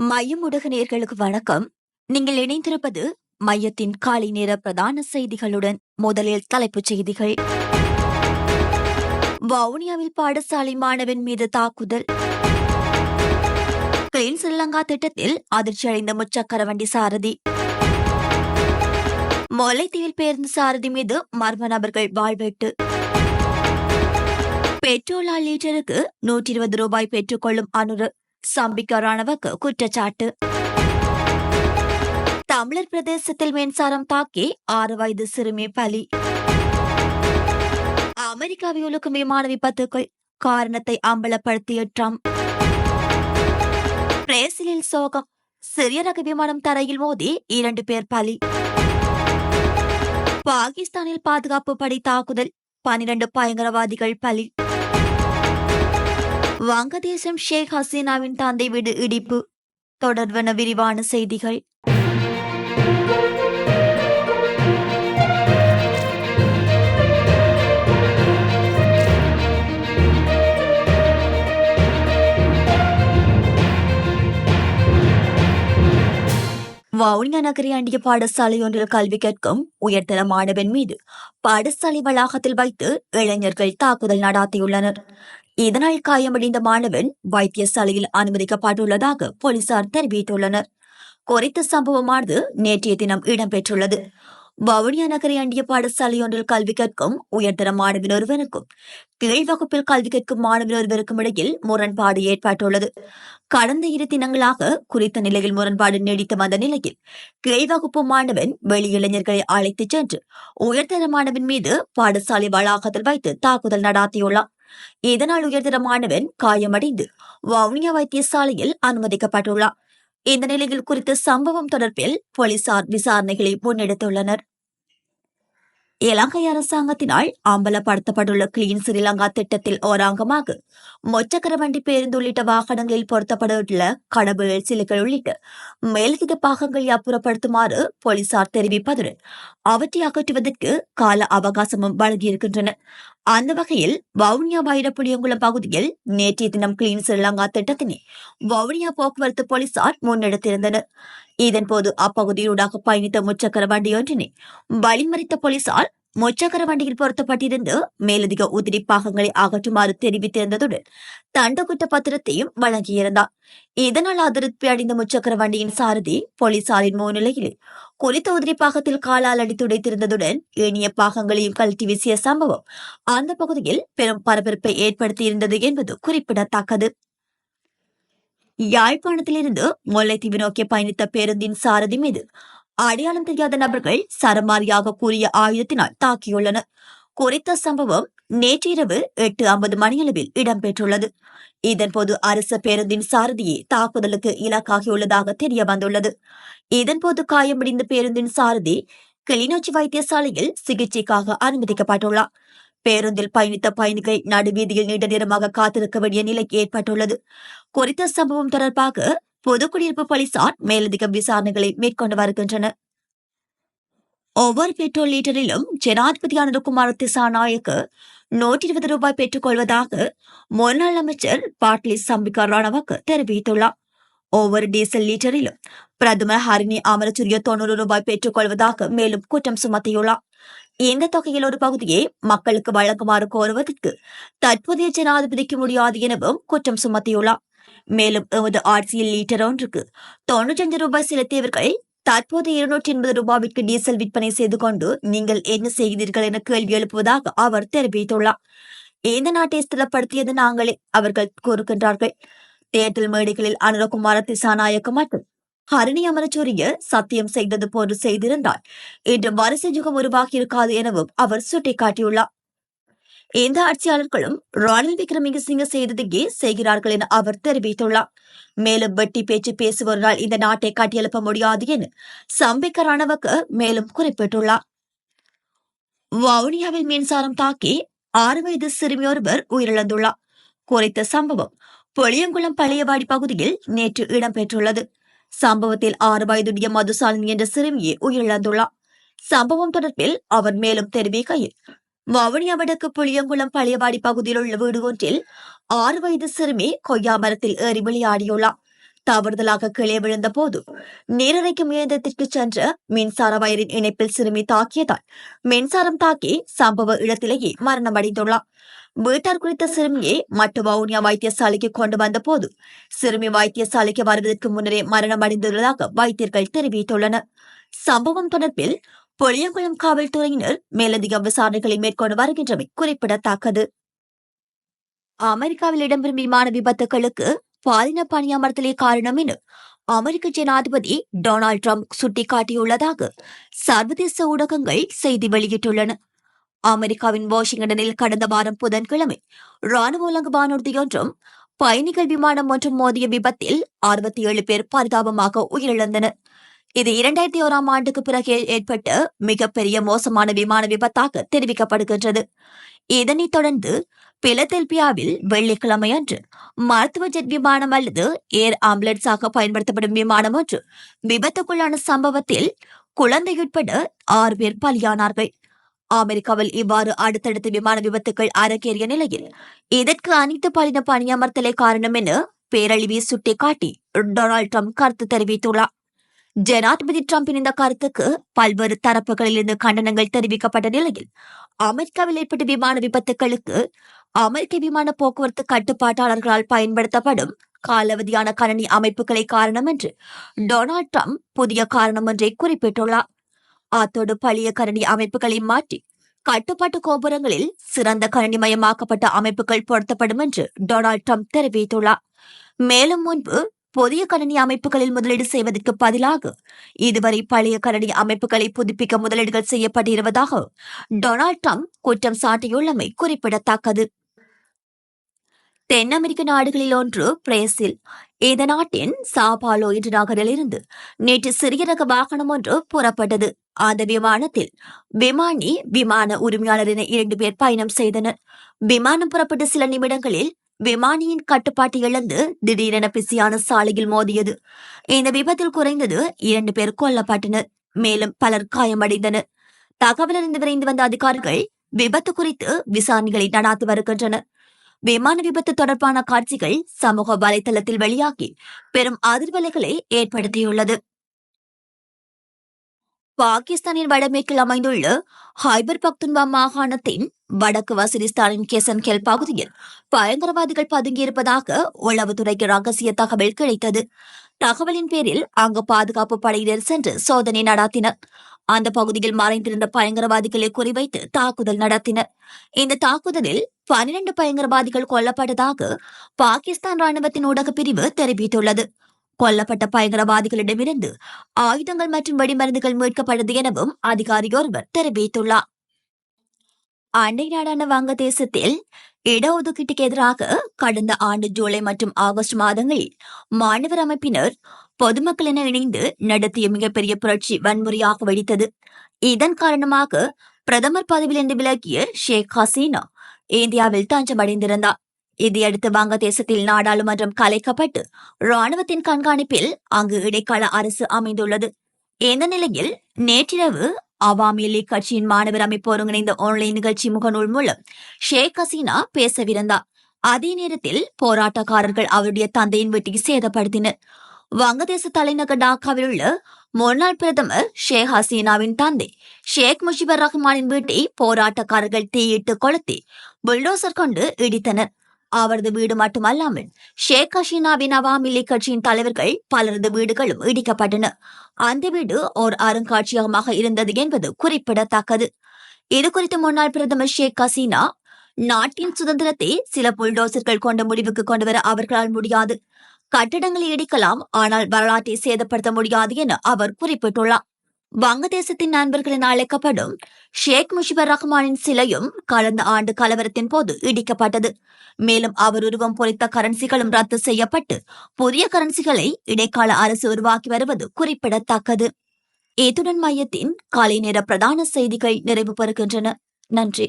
மையம் நேர்களுக்கு வணக்கம். நீங்கள் இணைந்திருப்பது மையத்தின் காலை நேர பிரதான செய்திகளுடன் முதலில் தலைப்புச் செய்திகள். வவுனியாவில் பாடசாலை மாணவன் மீது தாக்குதல். கிளீன் ஸ்ரீலங்கா திட்டத்தில் அதிர்ச்சியடைந்த முச்சக்கரவண்டி சாரதி. முல்லைத்தீவில் பேருந்து சாரதி மீது மர்ம நபர்கள் வாழ்வெட்டு பெட்ரோல் லீட்டருக்கு நூற்றி இருபது ரூபாய் பெற்றுக்கொள்ளும் அனுறு சம்பிக்க ராணுவக்கு குற்றச்சாட்டு. தமிழர் பிரதேசத்தில் மின்சாரம் தாக்கி ஆறு வயது சிறுமி பலி. அமெரிக்காவை உலுக்கும் விமான விபத்துக்கு காரணத்தை அம்பலப்படுத்திய ட்ரம்ப். பிரேசிலில் சோகம். சிறிய ரக விமானம் தரையில் மோதி இரண்டு பேர் பலி. பாகிஸ்தானில் பாதுகாப்பு படை தாக்குதல். பனிரண்டு பயங்கரவாதிகள் பலி. வங்கதேசம் ஷேக் ஹசீனாவின் தந்தை வீடு இடிப்பு. தொடர்பான விரிவான செய்திகள். வவுனியா நகரை அண்டிய பாடசாலை ஒன்றில் கல்வி கற்கும் உயர்தர மாணவன் மீது பாடசாலை வளாகத்தில் வைத்து இளைஞர்கள் தாக்குதல் நடாத்தியுள்ளனர். இதனால் காயமடைந்த மாணவன் வைத்தியசாலையில் அனுமதிக்கப்பட்டுள்ளதாக போலீசார் தெரிவித்துள்ளனர். குறித்த சம்பவமானது நேற்றைய தினம் இடம்பெற்றுள்ளது. வவுனியா நகரை அண்டிய பாடசாலையொன்றில் கல்வி கற்கும் உயர்தர மாணவன் ஒருவருக்கும் கீழ் வகுப்பில் கல்வி கற்கும் மாணவன் ஒருவருக்கும் இடையில் முரண்பாடு ஏற்பட்டுள்ளது. கடந்த இரு தினங்களாக குறித்த நிலையில் முரண்பாடு நீடித்து வந்த நிலையில் கீழ் வகுப்பு மாணவன் வெளியிளைஞர்களை அழைத்துச் சென்று உயர்தர மாணவன் மீது பாடசாலை வளாகத்தில் வைத்து தாக்குதல் நடாத்தியுள்ளார் இதனால் உயர்தர மாணவன் காயமடைந்து வவுனியா வைத்தியசாலையில் அனுமதிக்கப்பட்டுள்ளார் இந்த நிலையில் குறித்த சம்பவம் தொடர்பில் போலீசார் விசாரணைகளை முன்னெடுத்துள்ளனர். இலங்கை அரசாங்கத்தினால் அம்பலப்படுத்தப்பட்டுள்ள கிளீன் ஸ்ரீலங்கா திட்டத்தில் ஓராங்கமாக மொச்சக்கர வண்டி பேருந்து உள்ளிட்ட வாகனங்களில் பொருத்தப்பட்டுள்ள கடவுள் சிலைகள் உள்ளிட்ட மேலதிக பாகங்களை அப்புறப்படுத்துமாறு போலீசார் தெரிவிப்பதுடன் அவற்றை அகற்றுவதற்கு கால அவகாசமும் வழங்கியிருக்கின்றன. அந்த வகையில் வவுனியா வைரப்புளியங்குளம் பகுதியில் நேற்றைய தினம் கிளீன் ஸ்ரீலங்கா திட்டத்தினை வவுனியா போக்குவரத்து போலீசார் முன்னெடுத்திருந்தனர். இதன்போது அப்பகுதியூடாக பயணித்த முச்சக்கர வண்டியொன்றினை வழிமறித்த போலீசார் முச்சக்கர வண்டியில் பொருத்தப்பட்டிருந்து மேலதிக உதிரி பாகங்களை அகற்றுமாறு தெரிவித்திருந்ததுடன் தண்டகுட்ட பத்திரத்தையும் வழங்கியிருந்தார் இதனால் அதிருப்தி அடைந்த முச்சக்கர வண்டியின் சாரதி போலீசாரின் முன்னிலையில் குறித்த உதிரி பாகத்தில் காலால் அடி துடைத்திருந்ததுடன் ஏனைய பாகங்களையும் கழட்டி வீசிய சம்பவம் அந்த பகுதியில் பெரும் பரபரப்பை ஏற்படுத்தியிருந்தது என்பது குறிப்பிடத்தக்கது. யாழ்ப்பாணத்திலிருந்து முல்லைத்தீவு நோக்கி பயணித்த பேருந்தின் சாரதி மீது அடையாளம் தெரியாத நபர்கள் சரமாரியாக கூறிய ஆயுதத்தினால் தாக்கியுள்ளனர். குறித்த சம்பவம் நேற்றிரவு எட்டு ஐம்பது மணியளவில் இடம்பெற்றுள்ளது. இதன்போது அரசு பேருந்தின் சாரதியே தாக்குதலுக்கு இலக்காகியுள்ளதாக தெரிய வந்துள்ளது. இதன்போது காயமடைந்த பேருந்தின் சாரதி கிளிநொச்சி வைத்தியசாலையில் சிகிச்சைக்காக அனுமதிக்கப்பட்டுள்ளார். பேருந்தில் பயணித்த பயணிகள் நடுவீதியில் நீண்ட நேரமாக காத்திருக்க வேண்டிய நிலை ஏற்பட்டுள்ளது. குறித்த சம்பவம் தொடர்பாக பொதுக்குடியிருப்பு போலீசார் மேலதிக விசாரணைகளை மேற்கொண்டு வருகின்றனர். ஒவ்வொரு பெட்ரோல் லீட்டரிலும் ஜனாதிபதி அனுரகுமார் திசாநாயக்கு நூற்றி இருபது ரூபாய் பெற்றுக் கொள்வதாக முன்னாள் அமைச்சர் பாட்லி சம்பிகா ராணவக்கு தெரிவித்துள்ளார். ஒவ்வொரு டீசல் லீட்டரிலும் பிரதமர் ஹரிணி அமரசூரிய தொண்ணூறு ரூபாய் பெற்றுக் கொள்வதாக மேலும் குற்றம் சுமத்தியுள்ளார். இந்த தொகையில் ஒரு பகுதியை மக்களுக்கு வழங்குமாறு கோருவதற்கு தற்போதைய ஜனாதிபதிக்கு முடியாது எனவும் குற்றம் சுமத்தியுள்ளார். மேலும் எமது ஆட்சியில் லீட்டர் ஒன்றுக்கு தொன்னூற்றஞ்சு ரூபாய் செலுத்தியவர்கள் தற்போது இருநூற்றி எண்பது ரூபாய்க்கு டீசல் விற்பனை செய்து கொண்டு நீங்கள் என்ன செய்கிறீர்கள் என கேள்வி எழுப்புவதாக அவர் தெரிவித்துள்ளார். இந்த நாட்டை ஸ்திரப்படுத்தியது நாங்களே? அவர்கள் கூறுகின்றார்கள். தேர்தல் மேடைகளில் அனுரகுமார திசாநாயக்க மற்றும் ஹரணி அமரச்சூரிய சத்தியம் செய்தது போன்று செய்திருந்தால் இன்று வரிசை யுகம் உருவாகி இருக்காது எனவும் அவர் சுட்டிக்காட்டியுள்ளார். இந்த ஆட்சியாளர்களும் ராணில் விக்ரமசிங்க செய்ததையே செய்கிறார்கள் என அவர் தெரிவித்துள்ளார். மேலும் வெட்டி பேச்சு பேசுபவரால் இந்த நாட்டை கட்டியெழுப்ப முடியாது என சம்பிக்க ரணவக்கு மேலும் குறிப்பிட்டுள்ளார். வவுனியாவில் மின்சாரம் தாக்கி ஆறு வயது சிறுமியொருவர் உயிரிழந்துள்ளார். குறித்த சம்பவம் பொளியங்குளம் பழையவாடி பகுதியில் நேற்று இடம்பெற்றுள்ளது. சம்பவத்தில் ஆறு வயதுடைய மதுசாலினி என்ற சிறுமியை உயிரிழந்துள்ளார். சம்பவம் தொடர்பில் அவர் மேலும் தெரிவிக்கையில் வவுனியா வடக்கு புளியங்குளம் பழையவாடி பகுதியில் உள்ள வீடு ஒன்றில் ஆறு வயது சிறுமி கொய்யா மரத்தில் ஏறி விளையாடியுள்ளார் தவறுதலாக கீழே விழுந்த போது நீரறைக்கும் இயந்திரத்திற்கு சென்ற மின்சார வயரின் இணைப்பில் சிறுமி தாக்கியதால் மின்சாரம் தாக்கி சம்பவ இடத்திலேயே மரணமடைந்துள்ளார் வீட்டார் குறித்த சிறுமியை மட்டு வவுனியா வைத்தியசாலைக்கு கொண்டு வந்த போது சிறுமி வைத்தியசாலைக்கு வருவதற்கு முன்னரே மரணமடைந்துள்ளதாக வைத்தியர்கள் தெரிவித்துள்ளனர். சம்பவம் தொடர்பில் புளியங்குளம் காவல்துறையினர் மேலதிக விசாரணைகளை மேற்கொண்டு வருகின்றமை குறிப்பிடத்தக்கது. அமெரிக்காவில் இடம்பெறும் விமான விபத்துகளுக்கு பாலின பணியமர்த்தலே காரணம் என அமெரிக்க ஜனாதிபதி டொனால்டு ட்ரம்ப் சுட்டிக்காட்டியுள்ளதாக சர்வதேச ஊடகங்கள் செய்தி வெளியிட்டுள்ளன. அமெரிக்காவின் வாஷிங்டனில் கடந்த வாரம் புதன்கிழமை ராணுவ உலக வானூர்தியொன்றும் பயணிகள் விமானம் ஒன்றும் மோதிய விபத்தில் அறுபத்தி ஏழு பேர் பரிதாபமாக உயிரிழந்தனர். இது இரண்டாயிரத்தி ஓராம் ஆண்டுக்கு பிறகு ஏற்பட்ட மிகப்பெரிய மோசமான விமான விபத்தாக தெரிவிக்கப்படுகின்றது. இதனைத் தொடர்ந்து பிலதெல்பியாவில் வெள்ளிக்கிழமை அன்று மருத்துவ ஜெட் விமானம் அல்லது ஏர் ஆம்புலன்ஸாக பயன்படுத்தப்படும் விமானம் ஒன்று விபத்துக்குள்ளான சம்பவத்தில் குழந்தை உட்பட ஆறு பேர் பலியானார்கள். அமெரிக்காவில் இவ்வாறு அடுத்தடுத்து விமான விபத்துகள் அரங்கேறிய நிலையில் இதற்கு அனைத்து பாலின பணியமர்த்தலே காரணம் என பேரழிவை சுட்டிக்காட்டி டொனால்ட் ட்ரம்ப் கருத்து தெரிவித்துள்ளார். ஜனாதிபதி டிரம்பின் இந்த கருத்துக்கு பல்வேறு தரப்புகளிலிருந்து கண்டனங்கள் தெரிவிக்கப்பட்ட நிலையில் அமெரிக்காவில் ஏற்பட்ட விமான விபத்துகளுக்கு அமெரிக்க விமான போக்குவரத்து கட்டுப்பாட்டாளர்களால் பயன்படுத்தப்படும் காலாவதியான கணனி அமைப்புகளை காரணம் என்று டொனால்ட் ட்ரம்ப் புதிய காரணம் ஒன்றை குறிப்பிட்டுள்ளார். அத்தோடு பழைய கணனி அமைப்புகளை மாற்றி கட்டுப்பாட்டு கோபுரங்களில் சிறந்த கணினிமயமாக்கப்பட்ட அமைப்புகள் பொருத்தப்படும் என்று டொனால்ட் ட்ரம்ப் தெரிவித்துள்ளார். மேலும் முன்பு புதிய கணினி அமைப்புகளில் முதலீடு செய்வதற்கு பதிலாக இதுவரை பழைய கணினி அமைப்புகளை புதுப்பிக்க முதலீடுகள் செய்யப்பட்டிருப்பதாக டொனால்ட் ட்ரம்ப் குற்றம் சாட்டியுள்ளமை குறிப்பிடத்தக்கது. தென் அமெரிக்க நாடுகளில் ஒன்று பிரேசில். இந்த நாட்டின் சாபாலோ என்ற நகரிலிருந்து நேற்று சிறிய ரக வாகனம் ஒன்று புறப்பட்டது. அந்த விமானத்தில் விமானி விமான உரிமையாளரின இரண்டு பேர் பயணம் செய்தனர். விமானம் புறப்பட்ட சில நிமிடங்களில் விமானியின் கட்டுப்பாட்டை இழந்து திடீரென பிசியான சாலையில் மோதியது. இந்த விபத்தில் குறைந்தது இரண்டு பேர் கொல்லப்பட்டனர். மேலும் பலர் காயமடைந்தனர். தகவலிருந்து விரைந்து வந்த அதிகாரிகள் விபத்து குறித்து விசாரணைகளை நடாத்தி வருகின்றனர். விமான விபத்து தொடர்பான காட்சிகள் சமூக வலைதளத்தில் வெளியாகி பெரும் அதிர்வலைகளை ஏற்படுத்தியுள்ளது. பாகிஸ்தானின் வடமேற்கில் அமைந்துள்ள ஹைபர் பக்துன்வா மாகாணத்தின் வடக்கு வசிரிஸ்தானின் கேசன் கெல் பகுதியில் பயங்கரவாதிகள் பதுங்கியிருப்பதாக உளவுத்துறைக்கு ரகசிய தகவல் கிடைத்தது. தகவலின் பேரில் அங்கு பாதுகாப்பு படையினர் சென்று சோதனை நடத்தினர். அந்த பகுதியில் மறைந்திருந்த பயங்கரவாதிகளை குறிவைத்து தாக்குதல் நடத்தினர். இந்த தாக்குதலில் பனிரண்டு பயங்கரவாதிகள் கொல்லப்பட்டதாக பாகிஸ்தான் ராணுவத்தின் ஊடக பிரிவு தெரிவித்துள்ளது. கொல்லப்பட்ட பயங்கரவாதிகளிடமிருந்து ஆயுதங்கள் மற்றும் வெடிமருந்துகள் மீட்கப்பட்டது எனவும் அதிகாரி ஒருவர் தெரிவித்துள்ளார். அண்டை நாடான வங்கதேசத்தில் இடஒதுக்கீட்டுக்கு எதிராக கடந்த ஆண்டு ஜூலை மற்றும் ஆகஸ்ட் மாதங்களில் மாணவர் அமைப்பினர் பொதுமக்கள் என இணைந்து நடத்திய மிகப்பெரிய புரட்சி வன்முறையாக வெடித்தது. இதன் காரணமாக பிரதமர் பதவியிலிருந்து விலகிய ஷேக் ஹசீனா இந்தியாவில் தஞ்சமடைந்திருந்தார். இதையடுத்து வங்கதேசத்தில் நாடாளுமன்றம் கலைக்கப்பட்டு ராணுவத்தின் கண்காணிப்பில் அங்கு இடைக்கால அரசு அமைந்துள்ளது. இந்த நிலையில் நேற்றிரவு அவாமி லீக் கட்சியின் மாணவர் அமைப்பு ஒருங்கிணைந்த ஆன்லைன் நிகழ்ச்சி முகநூல் மூலம் ஷேக் ஹசீனா பேசவிருந்தார். அதே நேரத்தில் போராட்டக்காரர்கள் அவருடைய தந்தையின் வீட்டை சேதப்படுத்தினர். வங்கதேச தலைநகர் டாக்காவில் உள்ள முன்னாள் பிரதமர் ஷேக் ஹசீனாவின் தந்தை ஷேக் முஜிபர் ரஹ்மானின் வீட்டை போராட்டக்காரர்கள் தீயிட்டு கொளுத்தி புல்டோசர் கொண்டு இடித்தனர். அவரது வீடு மட்டுமல்லாமல் ஷேக் ஹசீனாவின் அவாமி லீக் கட்சியின் தலைவர்கள் பலரது வீடுகளும் இடிக்கப்பட்டன. அந்த வீடு ஓர் அருங்காட்சியகமாக இருந்தது என்பது குறிப்பிடத்தக்கது. இது குறித்து முன்னாள் பிரதமர் ஷேக் ஹசீனா நாட்டின் சுதந்திரத்தை சில புல்டோசர்கள் கொண்ட முடிவுக்கு கொண்டு வர அவர்களால் முடியாது. கட்டடங்களை இடிக்கலாம் ஆனால் வரலாற்றை சேதப்படுத்த முடியாது என அவர் குறிப்பிட்டுள்ளார். வங்கதேசத்தின் நண்பர்கள் என அழைக்கப்படும் ஷேக் முஷிபர் ரஹ்மானின் சிலையும் கடந்த ஆண்டு கலவரத்தின் போது இடிக்கப்பட்டது. மேலும் அவர் உருவம் பொறித்த கரன்சிகளும் ரத்து செய்யப்பட்டு புதிய கரன்சிகளை இடைக்கால அரசு உருவாக்கி வருவது குறிப்பிடத்தக்கது. இத்துடன் மையத்தின் காலை நேர பிரதான செய்திகள் நிறைவு பெறுகின்றன. நன்றி.